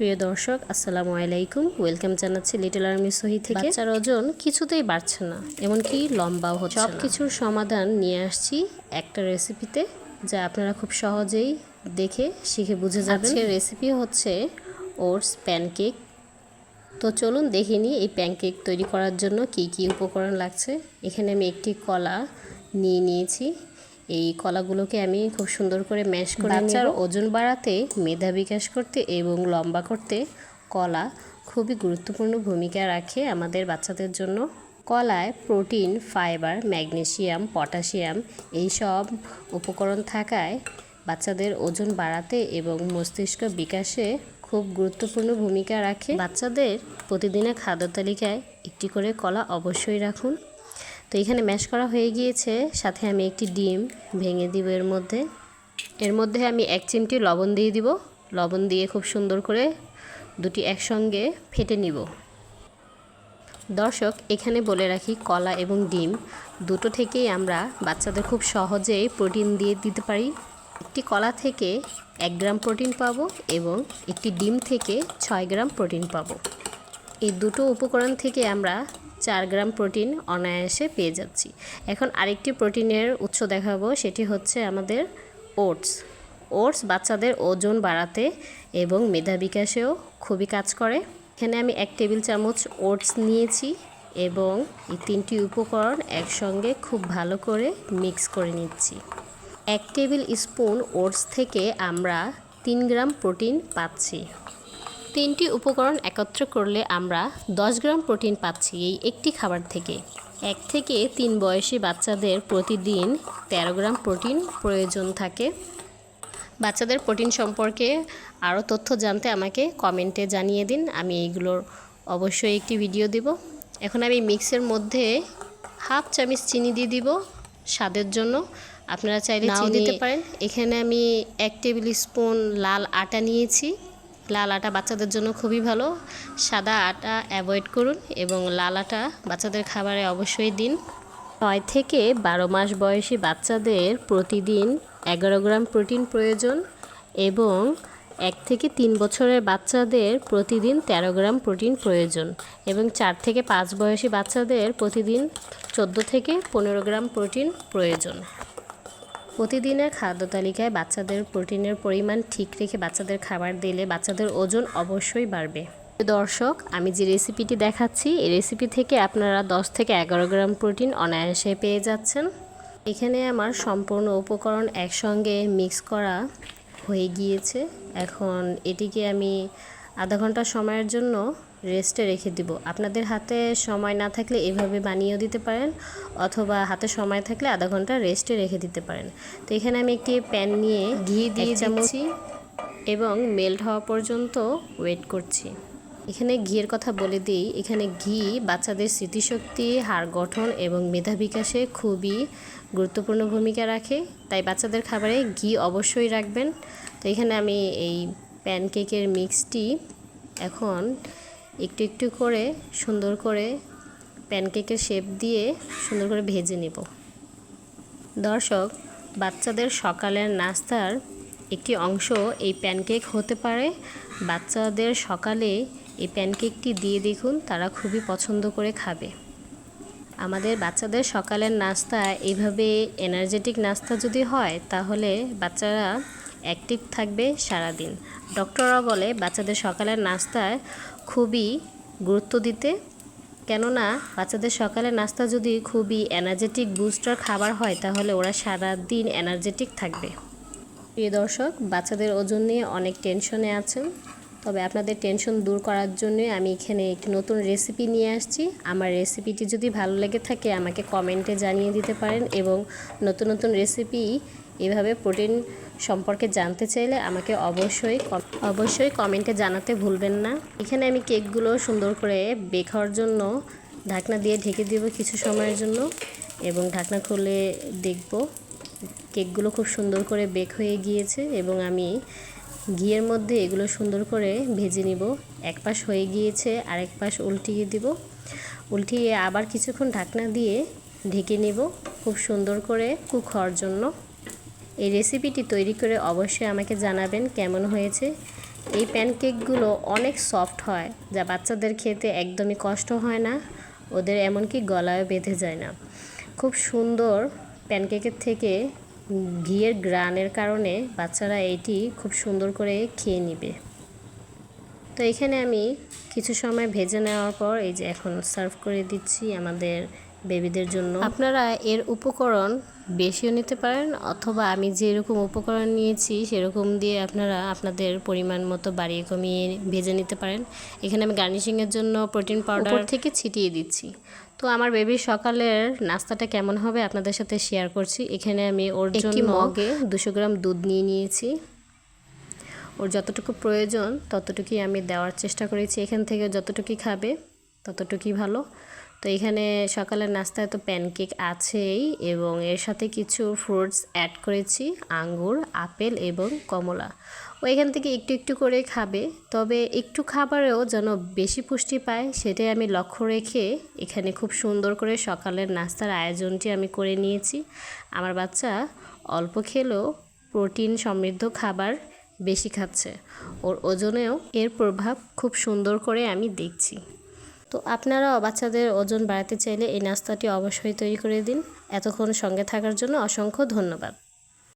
প্রিয় দর্শক, আসসালামু আলাইকুম। ওয়েলকাম জানাচ্ছি লিটল আর্মি সহি থেকে। বাচ্চার ওজন কিছুতেই বাড়ছে না, এমনকি লম্বাও হচ্ছে সব কিছুর সমাধান নিয়ে আসছি একটা রেসিপিতে যা আপনারা খুব সহজেই দেখে, শিখে বুঝে যাবেন। রেসিপি হচ্ছে ওটস প্যানকেক তো চলুন দেখে নিই এই প্যানকেক তৈরি করার জন্য কি কি উপকরণ লাগছে। এখানে আমি একটি কলা নিয়ে নিয়েছি। এই কলাগুলোকে আমি খুব সুন্দর করে ম্যাশ করে বাচ্চার ওজন বাড়াতে মেধা বিকাশ করতে এবং লম্বা করতে কলা খুবই গুরুত্বপূর্ণ ভূমিকা রাখে আমাদের বাচ্চাদের জন্য। কলায় প্রোটিন ফাইবার ম্যাগনেশিয়াম পটাশিয়াম এইসব উপকরণ থাকায় বাচ্চাদের ওজন বাড়াতে এবং মস্তিষ্ক বিকাশে খুব গুরুত্বপূর্ণ ভূমিকা রাখে। বাচ্চাদের প্রতিদিনের খাদ্য তালিকায় একটি করে কলা অবশ্যই রাখুন। তো এখানে ম্যাশ করা হয়ে গিয়েছে, সাথে আমি একটি ডিম ভেঙে দিব এর মধ্যে। এর মধ্যে আমি এক চিমটি লবণ দিয়ে দিব। লবণ দিয়ে খুব সুন্দর করে দুটি একসঙ্গে ফেটে নিব। দর্শক, এখানে বলে রাখি কলা এবং ডিম দুটো থেকেই আমরা বাচ্চাদের খুব সহজেই প্রোটিন দিয়ে দিতে পারি। একটি কলা থেকে এক গ্রাম প্রোটিন পাবো এবং একটি ডিম থেকে ছয় গ্রাম প্রোটিন পাবো। এই দুটো উপকরণ থেকে আমরা চার গ্রাম প্রোটিন অনায়াসে পেয়ে যাচ্ছি। এখন আরেকটি প্রোটিনের উৎস দেখাবো, সেটি হচ্ছে আমাদের ওটস। ওটস বাচ্চাদের ওজন বাড়াতে এবং মেধা বিকাশেও খুবই কাজ করে। এখানে আমি এক টেবিল চামচ ওটস নিয়েছি এবং এই তিনটি উপকরণ একসঙ্গে খুব ভালো করে মিক্স করে নিচ্ছি। এক টেবিল স্পুন ওটস থেকে আমরা তিন গ্রাম প্রোটিন পাচ্ছি। তিনটি উপকরণ একত্র করলে আমরা দশ গ্রাম প্রোটিন পাচ্ছি এই একটি খাবার থেকে। এক থেকে তিন বয়সী বাচ্চাদের প্রতিদিন তেরো গ্রাম প্রোটিন প্রয়োজন থাকে। বাচ্চাদের প্রোটিন সম্পর্কে আরও তথ্য জানতে আমাকে কমেন্টে জানিয়ে দিন। আমি এইগুলোর অবশ্যই একটি ভিডিও দিব। এখন আমি মিক্সের মধ্যে হাফ চামচ চিনি দিয়ে দিব স্বাদের জন্য। আপনারা চাইলে নাও দিতে পারেন। এখানে আমি এক টেবিল স্পুন লাল আটা নিয়েছি। লাল আটা বাচ্চাদের জন্য খুবই ভালো। সাদা আটা অ্যাভয়েড করুন এবং লাল আটা বাচ্চাদের খাবারে অবশ্যই দিন। ছয় থেকে বারো মাস বয়সী বাচ্চাদের প্রতিদিন এগারো গ্রাম প্রোটিন প্রয়োজন এবং এক থেকে তিন বছরের বাচ্চাদের প্রতিদিন তেরো গ্রাম প্রোটিন প্রয়োজন এবং চার থেকে পাঁচ বয়সী বাচ্চাদের প্রতিদিন চোদ্দ থেকে পনেরো গ্রাম প্রোটিন প্রয়োজন। প্রতিদিনের খাদ্য তালিকায় বাচ্চাদের প্রোটিনের পরিমাণ ঠিক রেখে বাচ্চাদের খাবার দিলে বাচ্চাদের ওজন অবশ্যই বাড়বে। দর্শক, আমি যে রেসিপিটি দেখাচ্ছি, এই রেসিপি থেকে আপনারা 10 থেকে এগারো গ্রাম প্রোটিন অনায়াসে পেয়ে যাচ্ছেন। এখানে আমার সম্পূর্ণ উপকরণ একসঙ্গে মিক্স করা হয়ে গিয়েছে। এখন এটিকে আমি আধা ঘণ্টা সময়ের জন্য রেস্টে রেখে দিব। আপনাদের হাতে সময় না থাকলে এভাবে বানিয়েও দিতে পারেন অথবা হাতে সময় থাকলে আধা ঘণ্টা রেস্টে রেখে দিতে পারেন। তো এখানে আমি একটি প্যান নিয়ে ঘি দিয়ে চামচি এবং মেল্ট হওয়া পর্যন্ত ওয়েট করছি। এখানে ঘিয়ের কথা বলে দিই এখানে ঘি বাচ্চাদের স্মৃতিশক্তি হাড় গঠন এবং মেধা বিকাশে খুবই গুরুত্বপূর্ণ ভূমিকা রাখে। তাই বাচ্চাদের খাবারে ঘি অবশ্যই রাখবেন। তো এখানে আমি এই প্যানকেকের মিক্সটি এখন একটু একটু করে সুন্দর করে প্যানকেকের শেপ দিয়ে সুন্দর করে ভেজে নেব। দর্শক, বাচ্চাদের সকালের নাস্তার একটি অংশ এই প্যানকেক হতে পারে। বাচ্চাদের সকালে এই প্যানকেকটি দিয়ে দেখুন, তারা খুবই পছন্দ করে খাবে। আমাদের বাচ্চাদের সকালের নাস্তা এইভাবে এনার্জেটিক নাস্তা যদি হয়, তাহলে বাচ্চারা অ্যাক্টিভ থাকবে সারাদিন। ডক্টররা বলে, বাচ্চাদের সকালের নাস্তায় খুবই গুরুত্ব দিতে। কেননা, বাচ্চাদের সকালের নাস্তা যদি খুবই এনার্জেটিক বুস্টার খাবার হয়, তাহলে ওরা সারা দিন এনার্জেটিক থাকবে। প্রিয় দর্শক, বাচ্চাদের ওজন নিয়ে অনেক টেনশনে আছেন। তবে আপনাদের টেনশন দূর করার জন্য আমি এখানে একটি নতুন রেসিপি নিয়ে আসছি। আমার রেসিপিটি যদি ভালো লেগে থাকে, আমাকে কমেন্টে জানিয়ে দিতে পারেন এবং নতুন নতুন রেসিপি এভাবে প্রোটিন সম্পর্কে জানতে চাইলে আমাকে অবশ্যই অবশ্যই কমেন্টে জানাতে ভুলবেন না। এখানে আমি কেকগুলো সুন্দর করে বেক হওয়ার জন্য ঢাকনা দিয়ে ঢেকে দেব কিছু সময়ের জন্য এবং ঢাকনা খুলে দেখব। কেকগুলো খুব সুন্দর করে বেক হয়ে গিয়েছে এবং আমি ঘিয়ের মধ্যে এগুলো সুন্দর করে ভেজে নিব। এক পাশ হয়ে গিয়েছে, আরেক পাশ উল্টিয়ে দিব। উল্টিয়ে আবার কিছুক্ষণ ঢাকনা দিয়ে ঢেকে নেব খুব সুন্দর করে কুক হওয়ার জন্য। এই রেসিপিটি তৈরি করে অবশ্যই আমাকে জানাবেন কেমন হয়েছে। এই প্যানকেকগুলো অনেক সফট হয়, যা বাচ্চাদের খেতে একদমই কষ্ট হয় না, ওদের এমনকি গলায় বেঁধে যায় না। খুব সুন্দর প্যানকেকের থেকে ঘিয়ের গ্রানের কারণে বাচ্চারা এটি খুব সুন্দর করে খেয়ে নিবে। তো এখানে আমি কিছু সময় ভেজে নেওয়ার পর এই যে এখন সার্ভ করে দিচ্ছি আমাদের বেবিদের জন্য। আপনারা এর উপকরণ বেশিও নিতে পারেন অথবা আমি যেরকম উপকরণ নিয়েছি সেরকম দিয়ে আপনারা আপনাদের পরিমাণ মতো বাড়িয়ে কমিয়ে ভেজে নিতে পারেন। এখানে আমি গার্নিশিংয়ের জন্য প্রোটিন পাউডার থেকে ছিটিয়ে দিচ্ছি। তো আমার বেবির সকালের নাস্তাটা কেমন হবে আপনাদের সাথে শেয়ার করছি। এখানে আমি ওর জন্য মগে দুশো গ্রাম দুধ নিয়ে নিয়েছি। ওর যতটুকু প্রয়োজন ততটুকুই আমি দেওয়ার চেষ্টা করেছি। এখান থেকে যতটুকুই খাবে ততটুকুই ভালো। তো এখানে সকালের নাস্তায় তো প্যানকেক আছেই এবং এর সাথে কিছু ফ্রুটস অ্যাড করেছি, আঙ্গুর, আপেল এবং কমলা। ও এখান থেকে একটু একটু করে খাবে, তবে একটু খাবারেও যেন বেশি পুষ্টি পায় সেটাই আমি লক্ষ্য রেখে এখানে খুব সুন্দর করে সকালের নাস্তার আয়োজনটি আমি করে নিয়েছি। আমার বাচ্চা অল্প খেলেও প্রোটিন সমৃদ্ধ খাবার বেশি খাচ্ছে। ওর ওজনেও এর প্রভাব খুব সুন্দর করে আমি দেখছি। তো আপনারাও বাচ্চাদের ওজন বাড়াতে চাইলে এই নাস্তাটি অবশ্যই তৈরি করে দিন। এতক্ষণ সঙ্গে থাকার জন্য অসংখ্য ধন্যবাদ।